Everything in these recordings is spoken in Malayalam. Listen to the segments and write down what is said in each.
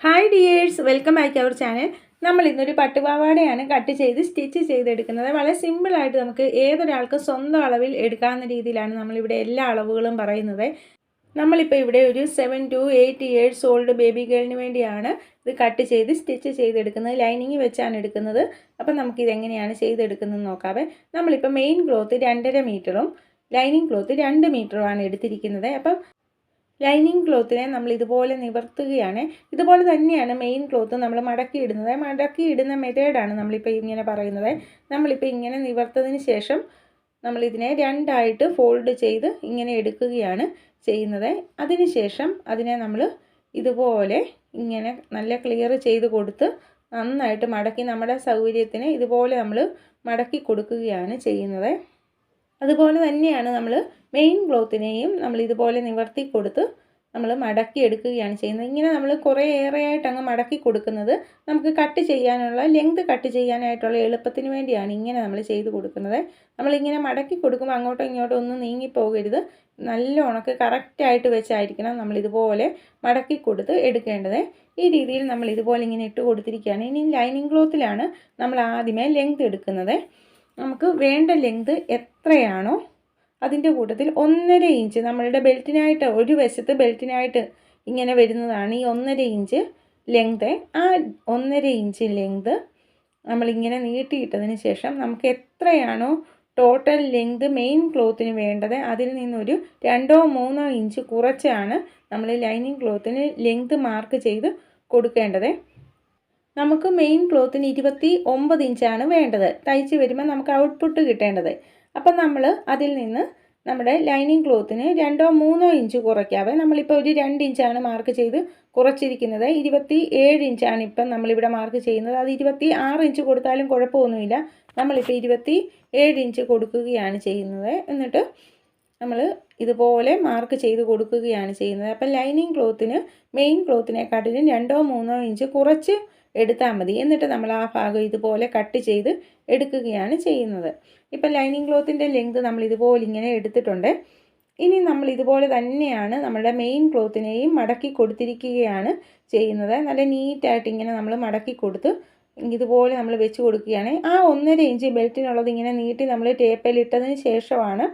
Hi dears welcome back our channel നമ്മൾ ഇന്നൊരു പട്ടുപാവാടയാണ് കട്ട് ചെയ്ത് സ്റ്റിച്ച് ചെയ്തെടുക്കുന്നത്. വളരെ സിമ്പിളായിട്ട് നമുക്ക് ഏതൊരാൾക്കും സ്വന്തം അളവിൽ എടുക്കാവുന്ന രീതിയിലാണ് നമ്മളിവിടെ എല്ലാ അളവുകളും പറയുന്നത്. നമ്മളിപ്പോൾ ഇവിടെ ഒരു seven to eight years old baby ഗേളിന് വേണ്ടിയാണ് ഇത് കട്ട് ചെയ്ത് സ്റ്റിച്ച് ചെയ്തെടുക്കുന്നത്. ലൈനിങ് വെച്ചാണ് എടുക്കുന്നത്. അപ്പം നമുക്കിതെങ്ങനെയാണ് ചെയ്തെടുക്കുന്നത് നോക്കാവേ. നമ്മളിപ്പോൾ മെയിൻ ക്ലോത്ത് രണ്ടര മീറ്ററും ലൈനിങ് ക്ലോത്ത് രണ്ട് മീറ്ററുമാണ് എടുത്തിരിക്കുന്നത്. അപ്പം ലൈനിങ് ക്ലോത്തിനെ നമ്മൾ ഇതുപോലെ നിവർത്തുകയാണ്. ഇതുപോലെ തന്നെയാണ് മെയിൻ ക്ലോത്ത് നമ്മൾ മടക്കി ഇടുന്നത്. മടക്കി ഇടുന്ന മെത്തേഡാണ് നമ്മളിപ്പോൾ ഇങ്ങനെ പറയുന്നത്. നമ്മളിപ്പോൾ ഇങ്ങനെ നിവർത്തതിന് ശേഷം നമ്മളിതിനെ രണ്ടായിട്ട് ഫോൾഡ് ചെയ്ത് ഇങ്ങനെ എടുക്കുകയാണ് ചെയ്യുന്നത്. അതിനുശേഷം അതിനെ നമ്മൾ ഇതുപോലെ ഇങ്ങനെ നല്ല ക്ലിയർ ചെയ്ത് കൊടുത്ത് നന്നായിട്ട് മടക്കി നമ്മുടെ സൗകര്യത്തിന് ഇതുപോലെ നമ്മൾ മടക്കി കൊടുക്കുകയാണ് ചെയ്യുന്നത്. അതുപോലെ തന്നെയാണ് നമ്മൾ മെയിൻ ക്ലോത്തിനെയും നമ്മൾ ഇതുപോലെ നിവർത്തി കൊടുത്ത് നമ്മൾ മടക്കി എടുക്കുകയാണ് ചെയ്യുന്നത്. ഇങ്ങനെ നമ്മൾ കുറേ ഏറെയായിട്ട് അങ്ങ് മടക്കി കൊടുക്കുന്നത് നമുക്ക് കട്ട് ചെയ്യാനുള്ള ലെങ്ത് കട്ട് ചെയ്യാനായിട്ടുള്ള എളുപ്പത്തിന് വേണ്ടിയാണ് ഇങ്ങനെ നമ്മൾ ചെയ്ത് കൊടുക്കുന്നത്. നമ്മളിങ്ങനെ മടക്കി കൊടുക്കുമ്പോൾ അങ്ങോട്ടോ ഇങ്ങോട്ടോ ഒന്നും നീങ്ങിപ്പോകരുത് നല്ല ഉണക്ക് കറക്റ്റായിട്ട് വെച്ചായിരിക്കണം നമ്മൾ ഇതുപോലെ മടക്കി കൊടുത്ത് എടുക്കേണ്ടത്. ഈ രീതിയിൽ നമ്മൾ ഇതുപോലെ ഇങ്ങനെ ഇട്ട് കൊടുത്തിരിക്കുകയാണ്. ഇനി ലൈനിങ് ക്ലോത്തിലാണ് നമ്മൾ ആദ്യമേ ലെങ്ത് എടുക്കുന്നത്. നമുക്ക് വേണ്ട ലെങ്ത് എത്രയാണോ അതിന്റെ കൂട്ടത്തിൽ ഒന്നര ഇഞ്ച് നമ്മളുടെ ബെൽറ്റിനായിട്ട് ഒരു വശത്ത് ബെൽറ്റിനായിട്ട് ഇങ്ങനെ വരുന്നതാണ് ഈ ഒന്നര ഇഞ്ച് ലെങ്ത് ആ ഒന്നര ഇഞ്ച് ലെങ്ത് നമ്മളിങ്ങനെ നീട്ടിയിട്ടതിന് ശേഷം നമുക്ക് എത്രയാണോ ടോട്ടൽ ലെങ്ത് മെയിൻ ക്ലോത്തിന് വേണ്ടത് അതിൽ നിന്നൊരു രണ്ടോ മൂന്നോ ഇഞ്ച് കുറച്ചാണ് നമ്മൾ ലൈനിങ് ക്ലോത്തിന് ലെങ്ത് മാർക്ക് ചെയ്ത് കൊടുക്കേണ്ടത്. നമുക്ക് മെയിൻ ക്ലോത്തിന് ഇരുപത്തി ഒമ്പത് ഇഞ്ചാണ് വേണ്ടത്. തയ്ച്ച് വരുമ്പോൾ നമുക്ക് ഔട്ട്പുട്ട് കിട്ടേണ്ടത്. അപ്പം നമ്മൾ അതിൽ നിന്ന് നമ്മുടെ ലൈനിങ് ക്ലോത്തിന് രണ്ടോ മൂന്നോ ഇഞ്ച് കുറയ്ക്കാവേ നമ്മളിപ്പോൾ ഒരു രണ്ട് ഇഞ്ചാണ് മാർക്ക് ചെയ്ത് കുറച്ചിരിക്കുന്നത്. ഇരുപത്തി ഏഴ് ഇഞ്ചാണ് ഇപ്പം നമ്മളിവിടെ മാർക്ക് ചെയ്യുന്നത്. അത് ഇരുപത്തി ആറ് ഇഞ്ച് കൊടുത്താലും കുഴപ്പമൊന്നുമില്ല. നമ്മളിപ്പോൾ ഇരുപത്തി ഏഴ് ഇഞ്ച് കൊടുക്കുകയാണ് ചെയ്യുന്നത്. എന്നിട്ട് നമ്മൾ ഇതുപോലെ മാർക്ക് ചെയ്ത് കൊടുക്കുകയാണ് ചെയ്യുന്നത്. അപ്പം ലൈനിങ് ക്ലോത്തിന് മെയിൻ ക്ലോത്തിനെക്കാട്ടിലും രണ്ടോ മൂന്നോ ഇഞ്ച് കുറച്ച് എടുത്താൽ മതി. എന്നിട്ട് നമ്മൾ ആ ഭാഗം ഇതുപോലെ കട്ട് ചെയ്ത് എടുക്കുകയാണ് ചെയ്യുന്നത്. ഇപ്പം ലൈനിങ് ക്ലോത്തിന്റെ ലെങ്ത് നമ്മൾ ഇതുപോലെ ഇങ്ങനെ എടുത്തിട്ടുണ്ട്. ഇനി നമ്മൾ ഇതുപോലെ തന്നെയാണ് നമ്മുടെ മെയിൻ ക്ലോത്തിനെയും മടക്കി കൊടുത്തിരിക്കുകയാണ് ചെയ്യുന്നത്. നല്ല നീറ്റായിട്ട് ഇങ്ങനെ നമ്മൾ മടക്കി കൊടുത്ത് ഇതുപോലെ നമ്മൾ വെച്ച് കൊടുക്കുകയാണ്. ആ ഒന്നര ഇഞ്ച് ബെൽറ്റിനുള്ളത് ഇങ്ങനെ നീട്ടി നമ്മൾ ടേപ്പിലിട്ടതിന് ശേഷമാണ്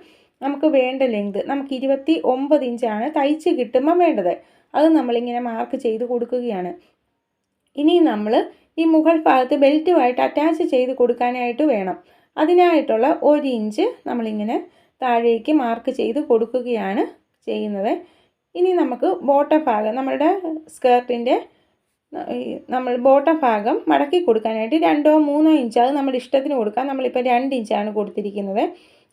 നമുക്ക് വേണ്ട ലെങ്ത് നമുക്ക് ഇരുപത്തി ഒമ്പത് ഇഞ്ചാണ് തയ്ച്ച് കിട്ടുമ്പോൾ വേണ്ടത്. അത് നമ്മളിങ്ങനെ മാർക്ക് ചെയ്ത് കൊടുക്കുകയാണ്. ഇനി നമ്മൾ ഈ മുകൾ ഭാഗത്ത് ബെൽറ്റുമായിട്ട് അറ്റാച്ച് ചെയ്ത് കൊടുക്കാനായിട്ട് വേണം. അതിനായിട്ടുള്ള ഒരു ഇഞ്ച് നമ്മളിങ്ങനെ താഴേക്ക് മാർക്ക് ചെയ്ത് കൊടുക്കുകയാണ് ചെയ്യുന്നത്. ഇനി നമുക്ക് ബോട്ടം ഭാഗം നമ്മളുടെ സ്കേർട്ടിന്റെ നമ്മൾ ബോട്ടം ഭാഗം മടക്കി കൊടുക്കാനായിട്ട് രണ്ടോ മൂന്നോ ഇഞ്ച് അത് നമ്മുടെ ഇഷ്ടത്തിന് കൊടുക്കാം. നമ്മളിപ്പോൾ രണ്ട് ഇഞ്ചാണ് കൊടുത്തിരിക്കുന്നത്.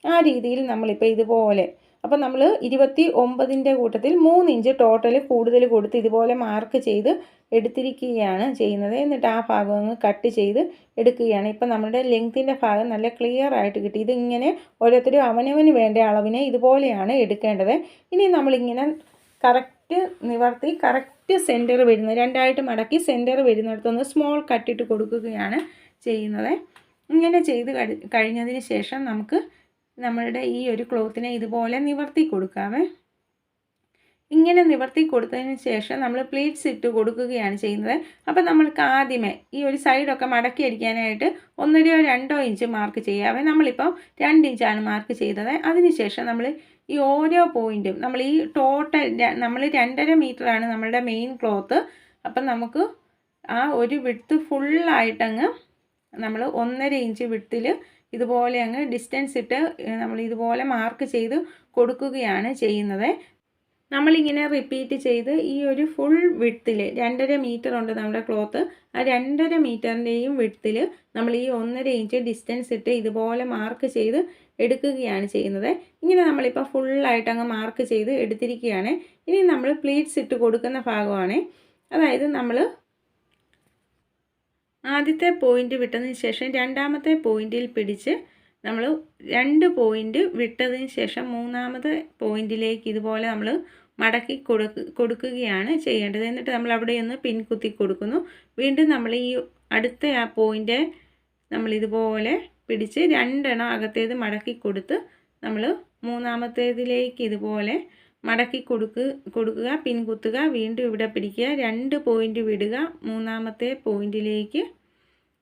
ആ രീതിയിൽ നമ്മളിപ്പോൾ ഇതുപോലെ അപ്പോൾ നമ്മൾ ഇരുപത്തി ഒമ്പതിന്റെ കൂട്ടത്തിൽ മൂന്ന് ഇഞ്ച് ടോട്ടൽ കൂടുതൽ കൊടുത്ത് ഇതുപോലെ മാർക്ക് ചെയ്ത് എടുത്തിരിക്കുകയാണ് ചെയ്യുന്നത്. എന്നിട്ട് ആ ഭാഗം കട്ട് ചെയ്ത് എടുക്കുകയാണ്. ഇപ്പം നമ്മുടെ ലെങ്ത്തിന്റെ ഭാഗം നല്ല ക്ലിയർ ആയിട്ട് കിട്ടി. ഇതിങ്ങനെ ഓരോരുത്തരും അവനവന് വേണ്ട അളവിനെ ഇതുപോലെയാണ് എടുക്കേണ്ടത്. ഇനി നമ്മളിങ്ങനെ കറക്റ്റ് നിവർത്തി കറക്റ്റ് സെന്റർ വരുന്നത് രണ്ടായിട്ട് മടക്കി സെന്റർ വരുന്നിടത്തൊന്ന് സ്മോൾ കട്ടിട്ട് കൊടുക്കുകയാണ് ചെയ്യുന്നത്. ഇങ്ങനെ ചെയ്ത് കഴിഞ്ഞതിന് ശേഷം നമുക്ക് നമ്മളുടെ ഈ ഒരു ക്ലോത്തിനെ ഇതുപോലെ നിവർത്തി കൊടുക്കാമേ. ഇങ്ങനെ നിവർത്തി കൊടുത്തതിന് ശേഷം നമ്മൾ പ്ലീറ്റ്സ് ഇട്ട് കൊടുക്കുകയാണ് ചെയ്യുന്നത്. അപ്പോൾ നമ്മൾക്ക് ആദ്യമേ ഈ ഒരു സൈഡൊക്കെ മടക്കി അടിക്കാനായിട്ട് ഒന്നരയോ രണ്ടോ ഇഞ്ച് മാർക്ക് ചെയ്യാവേ. നമ്മളിപ്പോൾ രണ്ട് ഇഞ്ചാണ് മാർക്ക് ചെയ്തത്. അതിനുശേഷം നമ്മൾ ഈ ഓരോ പോയിന്റും നമ്മൾ ഈ ടോട്ടൽ നമ്മൾ രണ്ടര മീറ്ററാണ് നമ്മളുടെ മെയിൻ ക്ലോത്ത്. അപ്പം നമുക്ക് ആ ഒരു വിട്ത്ത് ഫുള്ളായിട്ടങ്ങ് നമ്മൾ ഒന്നര ഇഞ്ച് വിട്ടിൽ ഇതുപോലെ അങ്ങ് ഡിസ്റ്റൻസ് ഇട്ട് നമ്മൾ ഇതുപോലെ മാർക്ക് ചെയ്ത് കൊടുക്കുകയാണ് ചെയ്യുന്നത്. നമ്മളിങ്ങനെ റിപ്പീറ്റ് ചെയ്ത് ഈ ഒരു ഫുൾ വിട്ടിൽ രണ്ടര മീറ്റർ ഉണ്ട് നമ്മുടെ ക്ലോത്ത് ആ രണ്ടര മീറ്ററിന്റെയും വിട്ടിൽ നമ്മൾ ഈ ഒന്നര ഇഞ്ച് ഡിസ്റ്റൻസ് ഇട്ട് ഇതുപോലെ മാർക്ക് ചെയ്ത് എടുക്കുകയാണ് ചെയ്യുന്നത്. ഇങ്ങനെ നമ്മളിപ്പോൾ ഫുള്ളായിട്ട് അങ്ങ് മാർക്ക് ചെയ്ത് എടുത്തിരിക്കുകയാണ്. ഇനി നമ്മൾ പ്ലീറ്റ്സ് ഇട്ട് കൊടുക്കുന്ന ഭാഗമാണ്. അതായത് നമ്മൾ ആദ്യത്തെ പോയിന്റ് വിട്ടതിന് ശേഷം രണ്ടാമത്തെ പോയിന്റിൽ പിടിച്ച് നമ്മൾ രണ്ട് പോയിന്റ് വിട്ടതിന് ശേഷം മൂന്നാമത്തെ പോയിന്റിലേക്ക് ഇതുപോലെ നമ്മൾ മടക്കി കൊടുക്ക് കൊടുക്കുകയാണ് ചെയ്യേണ്ടത്. എന്നിട്ട് നമ്മൾ അവിടെ ഒന്ന് പിൻകുത്തി കൊടുക്കുന്നു. വീണ്ടും നമ്മൾ ഈ അടുത്ത ആ പോയിന്റ് നമ്മൾ ഇതുപോലെ പിടിച്ച് രണ്ടെണ്ണം അകത്തേത് മടക്കി കൊടുത്ത് നമ്മൾ മൂന്നാമത്തേതിലേക്ക് ഇതുപോലെ മടക്കി കൊടുക്ക് കൊടുക്കുക പിൻകുത്തുക വീണ്ടും ഇവിടെ പിടിക്കുക. രണ്ട് പോയിന്റ് വിടുക. മൂന്നാമത്തെ പോയിന്റിലേക്ക്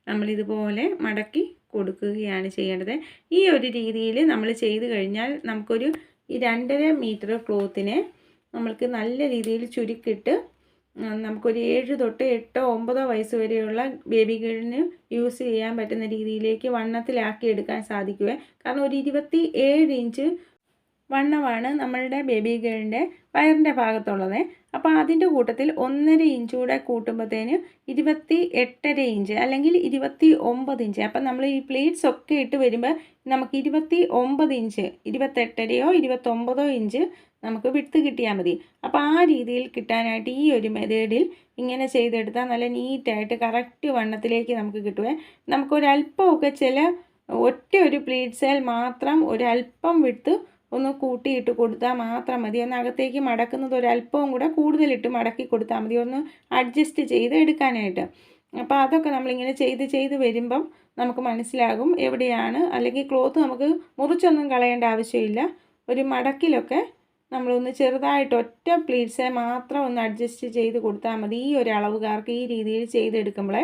നമ്മളിതുപോലെ മടക്കി കൊടുക്കുകയാണ് ചെയ്യേണ്ടത്. ഈ ഒരു രീതിയിൽ നമ്മൾ ചെയ്ത് കഴിഞ്ഞാൽ നമുക്കൊരു ഈ രണ്ടര മീറ്റർ ക്ലോത്തിനെ നമ്മൾക്ക് നല്ല രീതിയിൽ ചുരുക്കിട്ട് നമുക്കൊരു ഏഴ് തൊട്ട് എട്ടോ ഒമ്പതോ വയസ്സ് വരെയുള്ള ബേബി ഗേളിന് യൂസ് ചെയ്യാൻ പറ്റുന്ന രീതിയിലേക്ക് വണ്ണത്തിലാക്കി എടുക്കാൻ സാധിക്കുവേ. കാരണം ഒരു ഇരുപത്തി ഏഴ് ഇഞ്ച് വണ്ണമാണ് നമ്മളുടെ ബേബി ഗേളിന്റെ വയറിന്റെ ഭാഗത്തുള്ളത്. അപ്പോൾ അതിന്റെ കൂട്ടത്തിൽ ഒന്നര ഇഞ്ച് കൂടെ കൂട്ടുമ്പോഴത്തേന് ഇരുപത്തി എട്ടര ഇഞ്ച് അല്ലെങ്കിൽ ഇരുപത്തി ഒമ്പത് ഇഞ്ച് അപ്പം നമ്മൾ ഈ പ്ലേറ്റ്സ് ഒക്കെ ഇട്ട് വരുമ്പോൾ നമുക്ക് ഇരുപത്തി ഒമ്പത് ഇഞ്ച് ഇരുപത്തെട്ടരയോ ഇരുപത്തൊമ്പതോ ഇഞ്ച് നമുക്ക് വിട്ട് കിട്ടിയാൽ മതി. അപ്പോൾ ആ രീതിയിൽ കിട്ടാനായിട്ട് ഈ ഒരു മെതേഡിൽ ഇങ്ങനെ ചെയ്തെടുത്താൽ നല്ല നീറ്റായിട്ട് കറക്റ്റ് വണ്ണത്തിലേക്ക് നമുക്ക് കിട്ടുവേ. നമുക്കൊരല്പമൊക്കെ ചില ഒറ്റ ഒരു പ്ലേറ്റ്സേൽ മാത്രം ഒരല്പം വിട്ട് ഒന്ന് കൂട്ടിയിട്ട് കൊടുത്താൽ മാത്രം മതി. ഒന്ന് അകത്തേക്ക് മടക്കുന്നത് ഒരല്പവും കൂടെ കൂടുതലിട്ട് മടക്കി കൊടുത്താൽ മതി. ഒന്ന് അഡ്ജസ്റ്റ് ചെയ്ത് എടുക്കാനായിട്ട്. അപ്പോൾ അതൊക്കെ നമ്മളിങ്ങനെ ചെയ്ത് ചെയ്ത് വരുമ്പം നമുക്ക് മനസ്സിലാകും എവിടെയാണ്. അല്ലെങ്കിൽ ക്ലോത്ത് നമുക്ക് മുറിച്ചൊന്നും കളയേണ്ട ആവശ്യമില്ല. ഒരു മടക്കിലൊക്കെ നമ്മളൊന്ന് ചെറുതായിട്ട് ഒറ്റ പ്ലീറ്റ്സെ മാത്രം ഒന്ന് അഡ്ജസ്റ്റ് ചെയ്ത് കൊടുത്താൽ മതി ഈ ഒരു അളവുകാർക്ക് ഈ രീതിയിൽ ചെയ്തെടുക്കുമ്പോഴേ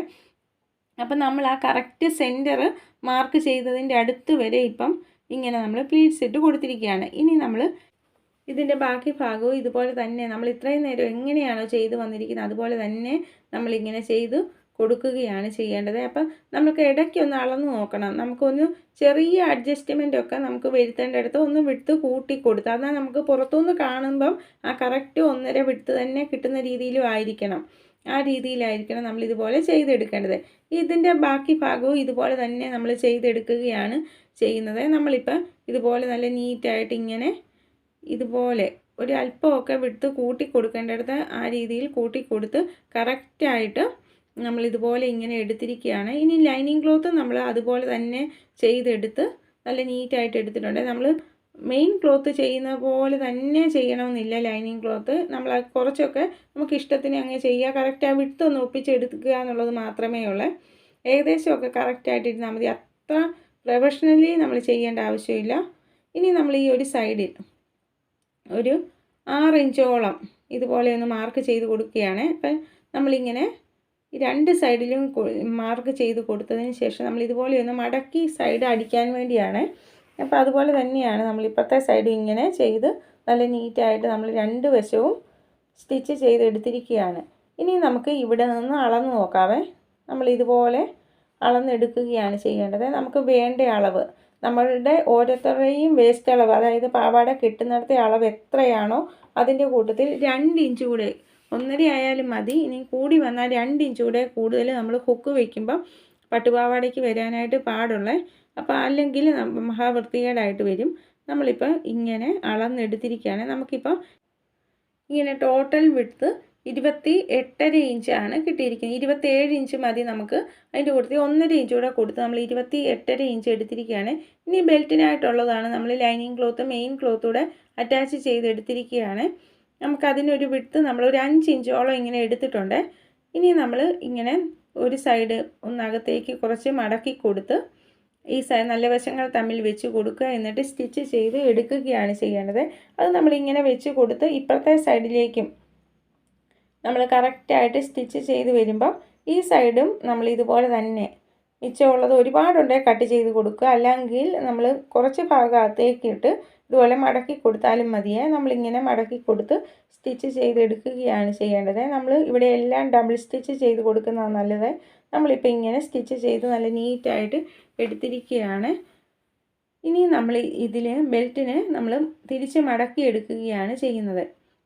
അപ്പം നമ്മൾ ആ കറക്റ്റ് സെന്റർ മാർക്ക് ചെയ്തതിന്റെ അടുത്ത് വരെ ഇപ്പം ഇങ്ങനെ നമ്മൾ പ്ലീറ്റ്സ് ഇട്ട് കൊടുത്തിരിക്കുകയാണ്. ഇനി നമ്മൾ ഇതിന്റെ ബാക്കി ഭാഗവും ഇതുപോലെ തന്നെ നമ്മൾ ഇത്രയും നേരം എങ്ങനെയാണോ ചെയ്ത് വന്നിരിക്കുന്നത് അതുപോലെ തന്നെ നമ്മളിങ്ങനെ ചെയ്ത് കൊടുക്കുകയാണ് ചെയ്യേണ്ടത്. അപ്പം നമുക്ക് ഇടയ്ക്കൊന്ന് അളന്ന് നോക്കണം. നമുക്കൊന്ന് ചെറിയ അഡ്ജസ്റ്റ്മെന്റ് ഒക്കെ നമുക്ക് വരുത്തേണ്ടടുത്ത് ഒന്ന് വിട്ട് കൂട്ടി കൊടുത്താൽ എന്നാൽ നമുക്ക് പുറത്തുനിന്ന് കാണുമ്പം ആ കറക്റ്റ് ഒന്നര വിട്ട് തന്നെ കിട്ടുന്ന രീതിയിലും ആയിരിക്കണം. ആ രീതിയിലായിരിക്കണം നമ്മൾ ഇതുപോലെ ചെയ്തെടുക്കേണ്ടത്. ഇതിന്റെ ബാക്കി ഭാഗവും ഇതുപോലെ തന്നെ നമ്മൾ ചെയ്തെടുക്കുകയാണ് ചെയ്യുന്നത്. നമ്മളിപ്പോൾ ഇതുപോലെ നല്ല നീറ്റായിട്ട് ഇങ്ങനെ ഇതുപോലെ ഒരു അല്പമൊക്കെ വിട്ട് കൂട്ടി കൊടുക്കേണ്ടടുത്ത് ആ രീതിയിൽ കൂട്ടി കൊടുത്ത് കറക്റ്റായിട്ട് നമ്മൾ ഇതുപോലെ ഇങ്ങനെ എടുത്തിരിക്കുകയാണ്. ഇനി ലൈനിങ് ക്ലോത്ത് നമ്മൾ അതുപോലെ തന്നെ ചെയ്തെടുത്ത് നല്ല നീറ്റായിട്ട് എടുത്തിട്ടുണ്ട്. നമ്മൾ മെയിൻ ക്ലോത്ത് ചെയ്യുന്ന പോലെ തന്നെ ചെയ്യണമെന്നില്ല ലൈനിങ് ക്ലോത്ത് നമ്മൾ കുറച്ചൊക്കെ നമുക്ക് ഇഷ്ടത്തിന് അങ്ങ് ചെയ്യുക. കറക്റ്റ് ആ വിട്ടൊന്ന് ഒപ്പിച്ചെടുക്കുക എന്നുള്ളത് മാത്രമേ ഉള്ളൂ. ഏകദേശമൊക്കെ കറക്റ്റായിട്ട് ഇരുന്നാൽ മതി. അത്ര പ്രൊഫഷണലി നമ്മൾ ചെയ്യേണ്ട ആവശ്യമില്ല. ഇനി നമ്മൾ ഈ ഒരു സൈഡിൽ ഒരു ആറ് ഇഞ്ചോളം ഇതുപോലെ ഒന്ന് മാർക്ക് ചെയ്ത് കൊടുക്കുകയാണ്. അപ്പം നമ്മളിങ്ങനെ രണ്ട് സൈഡിലും മാർക്ക് ചെയ്ത് കൊടുത്തതിന് ശേഷം നമ്മൾ ഇതുപോലെ ഒന്ന് മടക്കി സൈഡ് അടിക്കാൻ വേണ്ടിയാണ്. അപ്പോൾ അതുപോലെ തന്നെയാണ് നമ്മൾ ഇപ്പോഴത്തെ സൈഡ് ഇങ്ങനെ ചെയ്ത് നല്ല നീറ്റായിട്ട് നമ്മൾ രണ്ട് വശവും സ്റ്റിച്ച് ചെയ്തെടുത്തിരിക്കുകയാണ്. ഇനി നമുക്ക് ഇവിടെ നിന്ന് അളന്ന് നോക്കാവേ. നമ്മൾ ഇതുപോലെ അളന്നെടുക്കുകയാണ് ചെയ്യേണ്ടത്. നമുക്ക് വേണ്ട അളവ് നമ്മളുടെ ഓരോരുത്തരുടെയും വേസ്റ്റ് അളവ് അതായത് പാവാട കിട്ടുന്നിടത്തെ അളവ് എത്രയാണോ അതിന്റെ കൂട്ടത്തിൽ രണ്ട് ഇഞ്ച് കൂടെ ഒന്നര ആയാലും മതി. ഇനി കൂടി വന്നാൽ രണ്ട് ഇഞ്ച് കൂടെ കൂടുതൽ നമ്മൾ ഹുക്ക് വയ്ക്കുമ്പം പട്ടുപാവാടയ്ക്ക് വരാനായിട്ട് പാടുള്ള അപ്പോൾ അല്ലെങ്കിൽ മഹാവൃത്തികേടായിട്ട് വരും. നമ്മളിപ്പോൾ ഇങ്ങനെ അളന്നെടുത്തിരിക്കുകയാണ്. നമുക്കിപ്പോൾ ഇങ്ങനെ ടോട്ടൽ വിട്ത്ത് ഇരുപത്തി എട്ടര ഇഞ്ചാണ് കിട്ടിയിരിക്കുന്നത്. ഇരുപത്തേഴ് ഇഞ്ച് മതി നമുക്ക്. അതിന്റെ കൂട്ടത്തിൽ ഒന്നര ഇഞ്ച് കൂടെ കൊടുത്ത് നമ്മൾ ഇരുപത്തി എട്ടര ഇഞ്ച് എടുത്തിരിക്കുകയാണ്. ഇനി ബെൽറ്റിനായിട്ടുള്ളതാണ് നമ്മൾ ലൈനിങ് ക്ലോത്ത് മെയിൻ ക്ലോത്തൂടെ അറ്റാച്ച് ചെയ്തെടുത്തിരിക്കുകയാണ്. നമുക്കതിനൊരു വിട്ട് നമ്മൾ ഒരു അഞ്ച് ഇഞ്ചോളം ഇങ്ങനെ എടുത്തിട്ടുണ്ട്. ഇനി നമ്മൾ ഇങ്ങനെ ഒരു സൈഡ് ഒന്നകത്തേക്ക് കുറച്ച് മടക്കി കൊടുത്ത് ഈ സൈഡ് നല്ല വശങ്ങൾ തമ്മിൽ വെച്ച് കൊടുക്കുക എന്നിട്ട് സ്റ്റിച്ച് ചെയ്ത് എടുക്കുകയാണ് ചെയ്യേണ്ടത്. അത് നമ്മളിങ്ങനെ വെച്ച് കൊടുത്ത് ഇപ്പുറത്തെ സൈഡിലേക്കും നമ്മൾ കറക്റ്റായിട്ട് സ്റ്റിച്ച് ചെയ്ത് വരുമ്പോൾ ഈ സൈഡും നമ്മൾ ഇതുപോലെ തന്നെ മിച്ചമുള്ളത് ഒരുപാടുണ്ടെ കട്ട് ചെയ്ത് കൊടുക്കുക. അല്ലെങ്കിൽ നമ്മൾ കുറച്ച് ഭാഗത്തേക്ക് ഇട്ട് ഇതുപോലെ മടക്കി കൊടുത്താലും മതിയേ. നമ്മളിങ്ങനെ മടക്കി കൊടുത്ത് സ്റ്റിച്ച് ചെയ്തെടുക്കുകയാണ് ചെയ്യേണ്ടത്. നമ്മൾ ഇവിടെ എല്ലാം ഡബിൾ സ്റ്റിച്ച് ചെയ്ത് കൊടുക്കുന്നതാണ് നല്ലത്. നമ്മളിപ്പോൾ ഇങ്ങനെ സ്റ്റിച്ച് ചെയ്ത് നല്ല നീറ്റായിട്ട് എടുത്തിരിക്കുകയാണ്. ഇനി നമ്മൾ ഇതിൽ ബെൽറ്റിന് നമ്മൾ തിരിച്ച് മടക്കി എടുക്കുകയാണ് ചെയ്യുന്നത്.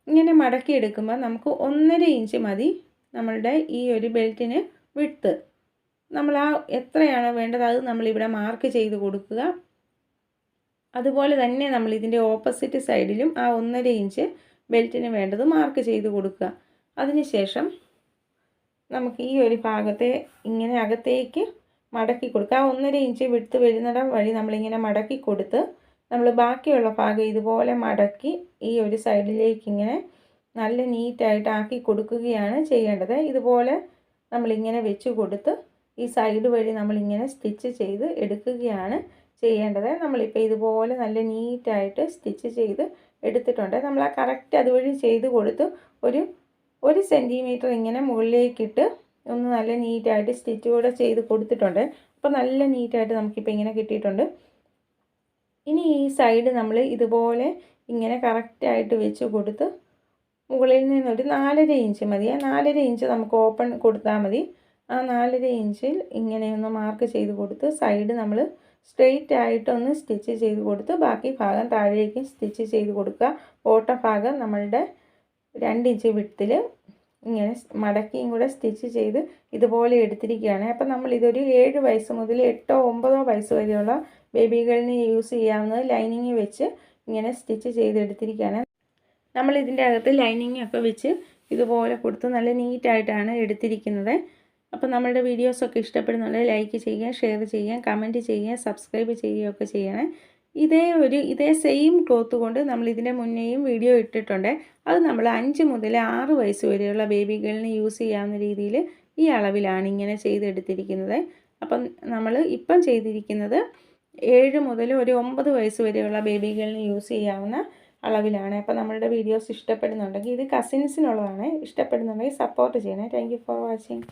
ഇങ്ങനെ മടക്കി എടുക്കുമ്പോൾ നമുക്ക് ഒന്നര ഇഞ്ച് മതി നമ്മളുടെ ഈ ഒരു ബെൽറ്റിന് വിട്ട് നമ്മൾ ആ എത്രയാണോ വേണ്ടത് അത് നമ്മളിവിടെ മാർക്ക് ചെയ്ത് കൊടുക്കുക. അതുപോലെ തന്നെ നമ്മൾ ഇതിന്റെ ഓപ്പോസിറ്റ് സൈഡിലും ആ ഒന്നര ഇഞ്ച് ബെൽറ്റിന് വേണ്ടത് മാർക്ക് ചെയ്ത് കൊടുക്കുക. അതിനുശേഷം നമുക്ക് ഈ ഒരു ഭാഗത്തെ ഇങ്ങനെ അകത്തേക്ക് മടക്കി കൊടുക്കുക. ആ ഒന്നര ഇഞ്ച് വിട്ട് വരുന്നിടം വഴി നമ്മളിങ്ങനെ മടക്കി കൊടുത്ത് നമ്മൾ ബാക്കിയുള്ള ഭാഗം ഇതുപോലെ മടക്കി ഈ ഒരു സൈഡിലേക്ക് ഇങ്ങനെ നല്ല നീറ്റായിട്ട് ആക്കി കൊടുക്കുകയാണ് ചെയ്യേണ്ടത്. ഇതുപോലെ നമ്മളിങ്ങനെ വെച്ച് കൊടുത്ത് ഈ സൈഡ് വഴി നമ്മളിങ്ങനെ സ്റ്റിച്ച് ചെയ്ത് എടുക്കുകയാണ് ചെയ്യേണ്ടത്. നമ്മളിപ്പോൾ ഇതുപോലെ നല്ല നീറ്റായിട്ട് സ്റ്റിച്ച് ചെയ്ത് എടുത്തിട്ടുണ്ട്. നമ്മൾ ആ കറക്റ്റ് അതുവഴി ചെയ്ത് കൊടുത്ത് ഒരു ഒരു സെന്റിമീറ്റർ ഇങ്ങനെ മുകളിലേക്കിട്ട് ഒന്ന് നല്ല നീറ്റായിട്ട് സ്റ്റിച്ച് കൂടെ ചെയ്ത് കൊടുത്തിട്ടുണ്ട്. അപ്പോൾ നല്ല നീറ്റായിട്ട് നമുക്കിപ്പോൾ ഇങ്ങനെ കിട്ടിയിട്ടുണ്ട്. ഇനി ഈ സൈഡ് നമ്മൾ ഇതുപോലെ ഇങ്ങനെ കറക്റ്റായിട്ട് വെച്ച് കൊടുത്ത് മുകളിൽ നിന്നൊരു നാലര ഇഞ്ച് മതി. ആ നാലര ഇഞ്ച് നമുക്ക് ഓപ്പൺ കൊടുത്താൽ മതി. ആ നാലര ഇഞ്ചിൽ ഇങ്ങനെയൊന്ന് മാർക്ക് ചെയ്ത് കൊടുത്ത് സൈഡ് നമ്മൾ സ്ട്രെയിറ്റ് ആയിട്ടൊന്ന് സ്റ്റിച്ച് ചെയ്ത് കൊടുത്ത് ബാക്കി ഭാഗം താഴേക്ക് സ്റ്റിച്ച് ചെയ്ത് കൊടുക്കുക. ഓട്ട ഭാഗം നമ്മളുടെ രണ്ട് ഇഞ്ച് വിട്ടിൽ ഇങ്ങനെ മടക്കിയും കൂടെ സ്റ്റിച്ച് ചെയ്ത് ഇതുപോലെ എടുത്തിരിക്കുകയാണ്. അപ്പം നമ്മൾ ഇതൊരു ഏഴ് വയസ്സ് മുതൽ എട്ടോ ഒമ്പതോ വയസ്സ് വരെയുള്ള ബേബികളിന് യൂസ് ചെയ്യാവുന്നത് ലൈനിങ് വെച്ച് ഇങ്ങനെ സ്റ്റിച്ച് ചെയ്തെടുത്തിരിക്കുകയാണ്. നമ്മൾ ഇതിന്റെ അകത്ത് ലൈനിങ് ഒക്കെ വെച്ച് ഇതുപോലെ കൊടുത്ത് നല്ല നീറ്റായിട്ടാണ് എടുത്തിരിക്കുന്നത്. അപ്പോൾ നമ്മളുടെ വീഡിയോസൊക്കെ ഇഷ്ടപ്പെടുന്നുണ്ടെങ്കിൽ ലൈക്ക് ചെയ്യുക ഷെയർ ചെയ്യുക കമന്റ് ചെയ്യുക സബ്സ്ക്രൈബ് ചെയ്യുകയൊക്കെ ചെയ്യണേ. ഇതേ ഒരു ഇതേ സെയിം ക്ലോത്ത് കൊണ്ട് നമ്മൾ ഇതിന്റെ മുന്നേയും വീഡിയോ ഇട്ടിട്ടുണ്ട്. അത് നമ്മൾ അഞ്ച് മുതൽ ആറ് വയസ്സ് വരെയുള്ള ബേബികളിന് യൂസ് ചെയ്യാവുന്ന രീതിയിൽ ഈ അളവിലാണ് ഇങ്ങനെ ചെയ്തെടുത്തിരിക്കുന്നത്. അപ്പം നമ്മൾ ഇപ്പം ചെയ്തിരിക്കുന്നത് ഏഴ് മുതൽ ഒരു ഒമ്പത് വയസ്സ് വരെയുള്ള ബേബികളിന് യൂസ് ചെയ്യാവുന്ന അളവിലാണ്. അപ്പോൾ നമ്മളുടെ വീഡിയോസ് ഇഷ്ടപ്പെടുന്നുണ്ടെങ്കിൽ ഇത് കസിൻസിനുള്ളതാണ്. ഇഷ്ടപ്പെടുന്നുണ്ടെങ്കിൽ സപ്പോർട്ട് ചെയ്യണേ. Thank for watching